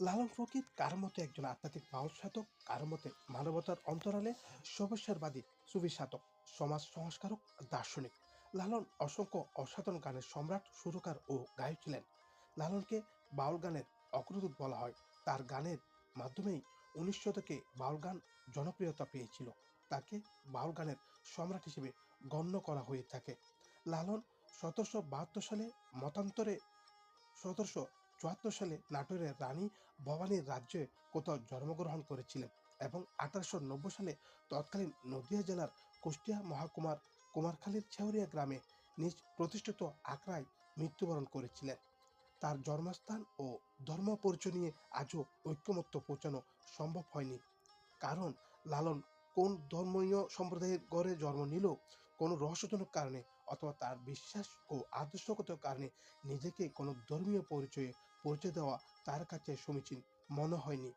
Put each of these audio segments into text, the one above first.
লালন ফকির কার মতে একজন আধ্যাত্মিক বাউল সাধক, কার মতে মানবতার অন্তরালে সমস্যারবাদী সুফি সাধক, সমাজ সংস্কারক, দার্শনিক? লালন অসংখ্য অসাধারণ গানের সম্রাট, সুরকার ও গায়ক ছিলেন। লালনকে বাউল গানের অগ্রদূত বলা হয়। তার গানের মাধ্যমেই উনিশ শতকে বাউল গান জনপ্রিয়তা পেয়েছিল। তাকে বাউল গানের সম্রাট হিসেবে গণ্য করা হয়ে থাকে। লালন সতেরোশো বাহাত্তর সালে মতান্তরে সতেরোশো চুয়াত্তর সালে নাটোরের রানী ভবানীর রাজ্যে কোথাও জন্মগ্রহণ করেছিলেন এবং আঠারোশো নব্বই সালে তৎকালীন নদিয়া জেলার কুষ্টিয়া মহাকুমার কুমারখালীর ছেউরিয়া গ্রামে নিজ প্রতিষ্ঠিত আখড়ায় মৃত্যুবরণ করেছিলেন। তার জন্মস্থান ও ধর্ম পরিচয় নিয়ে আজও ঐক্যমত্য পৌঁছানো সম্ভব হয়নি। কারণ লালন কোন ধর্মীয় সম্প্রদায়ের গড়ে জন্ম নিল কোনো রহস্যজনক কারণে অথবা তার বিশ্বাস ও আদর্শগত কারণে নিজেকে কোনো ধর্মীয় পরিচয়ে পরিচয় দেওয়া তার কাছে সমীচীন মনে হয়নি।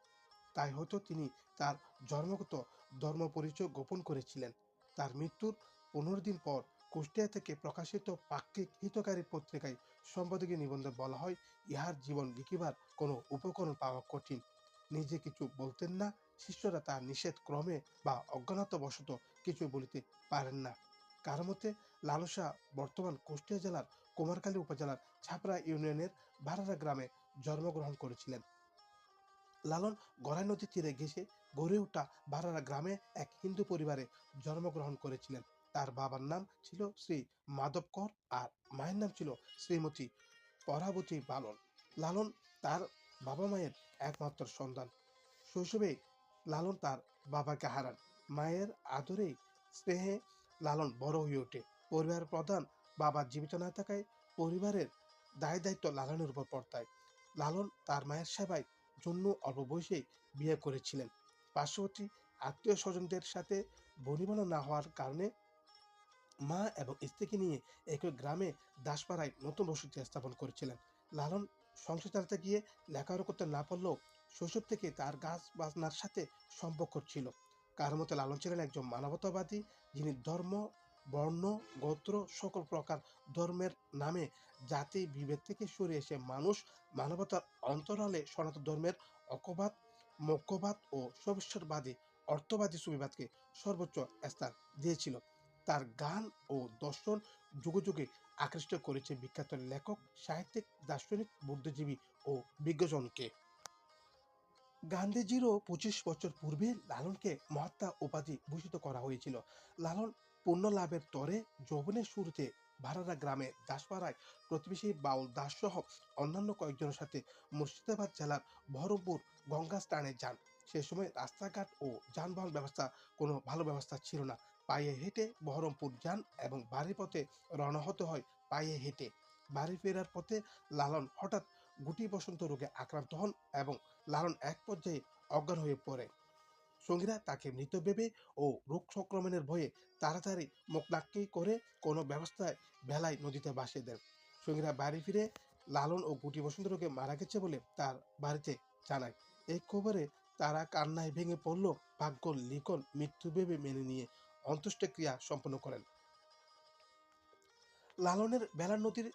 তাই হয়তো তিনি তার জন্মগত ধর্ম পরিচয় গোপন করেছিলেন। তার মৃত্যুর পনেরো দিন পর কুষ্টিয়া থেকে প্রকাশিত পাক্ষিক হিতকারী পত্রিকায় সম্পাদকীয় নিবন্ধে বলা হয়, ইহার জীবন লিখিবার কোনো উপকরণ পাওয়া কঠিন। নিজে কিছু বলতেন না, শিষ্যরা তার নিষেধ ক্রমে বা অজ্ঞানতাবশত কিছু বলিতে পারেন না। কারও মতে, লালসা বর্তমান কুষ্টিয়া জেলার কুমারখালী উপজেলার ছাপড়া ইউনিয়নের ভাড়ারা গ্রামে জন্মগ্রহণ করেছিলেন। লালন গড়াই নদীর তীরে ঘেসে গড়ে ওঠা ভাড়ারা গ্রামে এক হিন্দু পরিবারে জন্মগ্রহণ করেছিলেন। তার বাবার নাম ছিল শ্রী মাধব কর আর মায়ের নাম ছিল শ্রীমতী পরাবতী বালন। লালন তার বাবা মায়ের একমাত্র সন্তান। শৈশবে লালন তার বাবাকে হারান। মায়ের আদরে স্নেহে লালন বড় হয়ে ওঠে। পরিবার প্রধান বাবা জীবিত না থাকায় পরিবারের দায় দায়িত্ব লালনের উপর পড়তায়। লালন তার মায়ের সেবায় জন্য অল্প বয়সে বিয়ে করেছিলেন। পার্শ্ববর্তী আত্মীয় স্বজনদের সাথে বনিবনা না হওয়ার কারণে মা এবং স্ত্রীকে নিয়ে একই গ্রামে দাসপাড়ায় নতুন বসতি স্থাপন করেছিলেন। লালন সংসার চালাতে গিয়ে লেখাপড়া করতে না পারলেও শৈশব থেকে তার গাছ বাজনার সাথে সম্পর্ক ছিল। কার মতে লালন ছিলেন একজন মানবতাবাদী, যিনি ধর্ম, বর্ণ, গোত্র, সকল প্রকার ধর্মের নামে জাতি বিভেদ থেকে সরে এসে মানুষ মানবতার অন্তরালে সনাতন ধর্মের অকবাদ মক্যবাদ ও সবিশ্বরবাদী অর্থবাদী সুবিবাদকে সর্বোচ্চ স্থান দিয়েছিল। তার গান ও দর্শন যুগে যুগে আকৃষ্ট করেছে বিখ্যাত লেখক, সাহিত্যিক, দার্শনিক, বুদ্ধিজীবী ও বিজ্ঞজনকে। গান্ধীজিরও পঁচিশ বছর পূর্বে লালনকে মহাত্মা উপাধি ভূষিত করা হয়েছিল। লালন পুণ্য লাভের তরে যৌবনের শুরুতে ভাড়ারা গ্রামে দাসপাড়ায় প্রতিবেশী বাউল দাস সহ অন্যান্য কয়েকজনের সাথে মুর্শিদাবাদ জেলার বহরমপুর গঙ্গা স্নানে যান। সে সময় রাস্তাঘাট ও যানবাহন ব্যবস্থা কোনো ভালো ব্যবস্থা ছিল না। পায়ে হেঁটে বহরমপুর যান এবং বাড়ির পথে রওনা হতে হয় পায়ে হেঁটে। বাড়ি ফেরার পথে লালন হঠাৎ গুটি বসন্ত রোগে আক্রান্ত হন এবং লালন এক পর্যায়ে অজ্ঞান হয়ে পড়ে। সঙ্গীরা তাকে মৃত ভেবে ও রোগ সংক্রমণের ভয়ে তাড়াতাড়ি মুখনাক্কি করে কোনো ব্যবস্থায় বেলায় নদীতে ভাসিয়ে দেন। সঙ্গীরা বাড়ি ফিরে লালন ও গুটি বসন্ত রোগে মারা গেছে বলে তার বাড়িতে জানায়। এই খবরে তারা কান্নায় ভেঙে পড়ল, ভাগ্য লিখন মৃত্যু ভেবে মেনে নিয়ে অন্ত্যেষ্টিক্রিয়া সম্পন্ন করেন। লালনের বেলা নদীর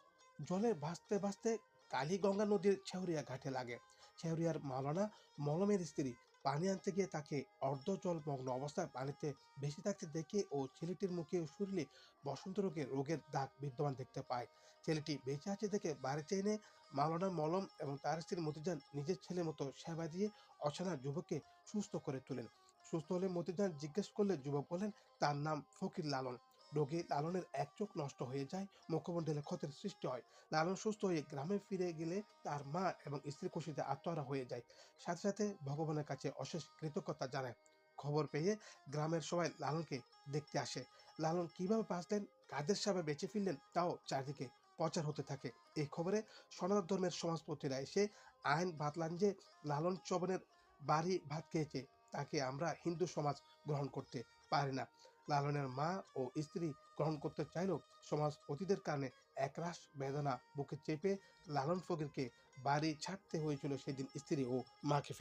জলে ভাসতে ভাসতে কালীগঙ্গা নদীর ছেউরিয়া ঘাটে লাগে। ছেউরিয়ার মাওলানা মলমের স্ত্রী পানি আনতে গিয়ে তাকে অর্ধ জলমগ্ন অবস্থায় পানিতে বেশি থাকতে দেখে ও ছেলেটির মুখে শরীরে বসন্ত রোগের রোগের দাগ বিদ্যমান দেখতে পায়। ছেলেটি বেঁচে আছে দেখে বাড়িতে এনে মাওলানা মলম এবং তার স্ত্রী মতিজান নিজের ছেলের মতো সেবা দিয়ে অচেনা যুবককে সুস্থ করে তোলেন। সুস্থ হলে মতিজান জিজ্ঞেস করলে যুবক বলেন তার নাম ফকির লালন। রোগে লালনের এক চোখ নষ্ট হয়ে যায়, মুখমণ্ডলে ক্ষতের সৃষ্টি হয়। লালন সুস্থ হয়ে গ্রামে ফিরে গেলে তার মা এবং স্ত্রী খুশিতে আত্মহারা হয়ে যায়। সাথে সাথে ভগবানের কাছে অশেষ কৃতজ্ঞতা জানায়। খবর পেয়ে গ্রামের সবাই লালনকে দেখতে আসে। লালন কীভাবে বাঁচলেন, কাদের সাথে বেঁচে ফিরলেন, তাও চারদিকে প্রচার হতে থাকে। এই খবরে সনাতন ধর্মের সমাজপতিরা এসে আইন বাতলান যে লালন চবনের বাড়ি ভাত খেয়েছে, তাকে আমরা হিন্দু সমাজ গ্রহণ করতে পারি না। লালনের মা ও স্ত্রী গ্রহণ করতে চাইলেও সমাজ অতীতের কারণে একরাশ বেদনা বুকে চেপে লালন ফকিরকে বাড়ি ছাড়তে হয়েছিল সেদিন স্ত্রী ও মাকে।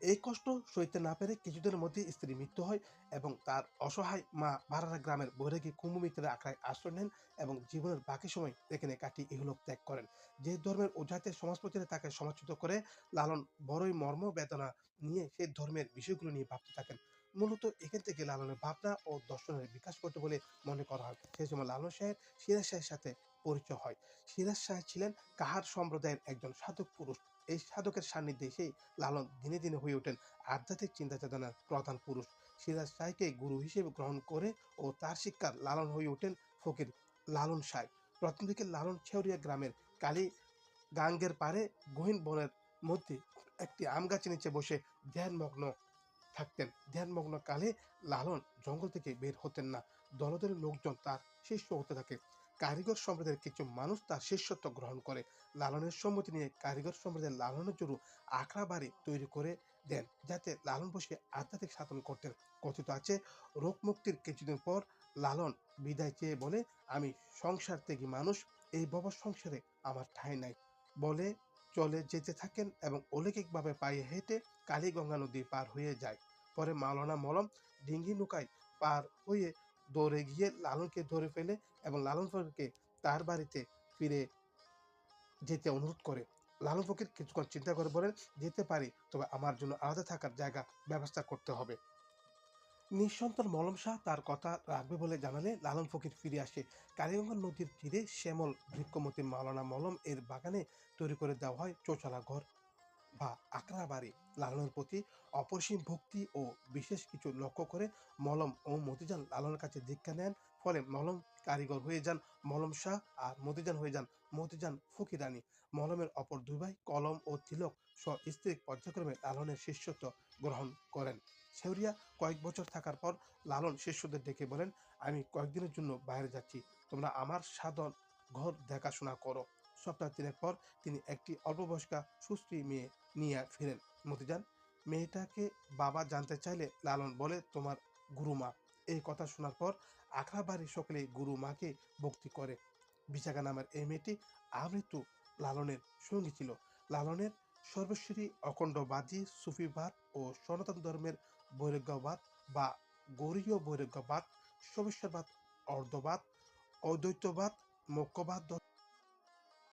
এই কষ্ট সইতে না পেরে কিছুদিনের মধ্যে স্ত্রী মৃত্যু হয় এবং তার অসহায় মা বারারা গ্রামের বৈরাগী কুম্ভমিত্রের আখড়ায় আশ্রয় নেন এবং জীবনের বাকি সময় এখানে কাটিয়ে ইহলোক ত্যাগ করেন যে ধর্মের ওঝাতে সমাজপতিরা তাকে সমাজচ্যুত করে লালন বড়ই মর্ম বেদনা নিয়ে সেই ধর্মের বিষয়গুলো নিয়ে ভাবতে থাকেন মূলত এখান থেকে লালনের ভাবনা ও দর্শনের বিকাশ করতে বলে মনে করা হয়। সেই সময় লালন সাহেব সিরাজ শাহের সাথে পরিচয় হয়। সিরাজ শাহ ছিলেন কাহার সম্প্রদায়ের একজন সাধক পুরুষ। এই সাধকের সান্নিধ্যে সেই লালন দিনে দিনে হয়ে ওঠেন আধ্যাত্মিক চিন্তা চেতনার প্রধান পুরুষ। সিরাজ শাহকে গুরু হিসেবে গ্রহণ করে ও তার শিক্ষার লালন হয়ে ওঠেন ফকির লালন শাহ প্রথম দিকে লালন ছেউরিয়া গ্রামের কালী গাঙ্গের পারে গহীন বনের মধ্যে একটি আম গাছের নিচে বসে ধ্যানমগ্ন থাকতেন। ধ্যানমগ্ন কালে লালন জঙ্গল থেকে বের হতেন না। দলদের লোকজন তার শিষ্য হতে থাকে। কারিগর সম্প্রদায়ের কিছু মানুষ তার শিষ্যত্ব গ্রহণ করে। লালনের সম্মতি নিয়ে কারিগর সম্প্রদায়ের লালনের জন্য আখড়া বাড়ি তৈরি করে দেন, যাতে লালন বসে আধ্যাত্মিক সাধন করতেন। কথিত আছে রোগ মুক্তির কিছুদিন পর লালন বিদায় চেয়ে বলে, আমি সংসার থেকে মানুষ, এই বব সংসারে আমার ঠাঁই নাই। বলে চলে যেতে থাকেন এবং অলৌকিকভাবে পায়ে হেঁটে কালীগঙ্গা নদী পার হয়ে যায়। পরে মাওলানা মলম ডিঙ্গি নৌকায় পার হয়ে দৌড়ে গিয়ে লালনকে ধরে ফেলে এবং লালন ফকিরকে তার বাড়িতে ফিরে যেতে অনুরোধ করে। লালন ফকির কিছুক্ষণ চিন্তা করে বলেন, যেতে পারি, তবে আমার জন্য আলাদা থাকার জায়গা, ব্যবস্থা করতে হবে। নিঃসন্তান মলম শাহ তার কথা রাখবে বলে জানালে লালন ফকির ফিরে আসে। কালীগঙ্গা নদীর তীরে শ্যামল বৃক্ষমতি মাওলানা মলম এর বাগানে তৈরি করে দেওয়া হয় চৌচালা ঘর বা আকরা বাড়ি। লালনের প্রতি অপরিসীম ভক্তি ও বিশেষ কিছু লক্ষ্য করে মলম ও মতিজান লালনের কাছে দীক্ষা নেন ফলে মলম কারিগর হয়ে যান মলম শাহ আর মতিজান হয়ে যান মতিজান ফকিরানী। মলমের অপর দুই ভাই কলম ও তিলক স্ব স্ত্রী পর্যায়ক্রমে লালনের শিষ্যত্ব গ্রহণ করেন। শেউরিয়া কয়েক বছর থাকার পর লালন শিষ্যদের ডেকে বলেন, আমি কয়েকদিনের জন্য বাইরে যাচ্ছি। তোমরা আমার সাধন ঘর দেখাশোনা করো। সপ্তাহ তিনেক পর তিনি একটি অল্প বয়স্কা সুশ্রী মেয়ে নিয়ে ফিরেন। মতিজান, মেয়েটাকে বাবা জানতে চাইলে লালন বলে তোমার গুরুমা। এই কথা শোনার পর আখড়া বাড়ির সকলে গুরু মাকে ভক্তি করে। বিশাখা নামের এই মেয়েটি আমৃত্যু লালনের সঙ্গী ছিল। লালনের সর্বশ্রী অখণ্ডবাদী সুফিবাদ ও সনাতন ধর্মের বৈরাগ্যবাদ বা গৌরীয় বৈরাগ্যবাদ সবেশ্বরবাদ অর্ধবাদ, অদ্বৈতবাদ, মোক্ষবাদ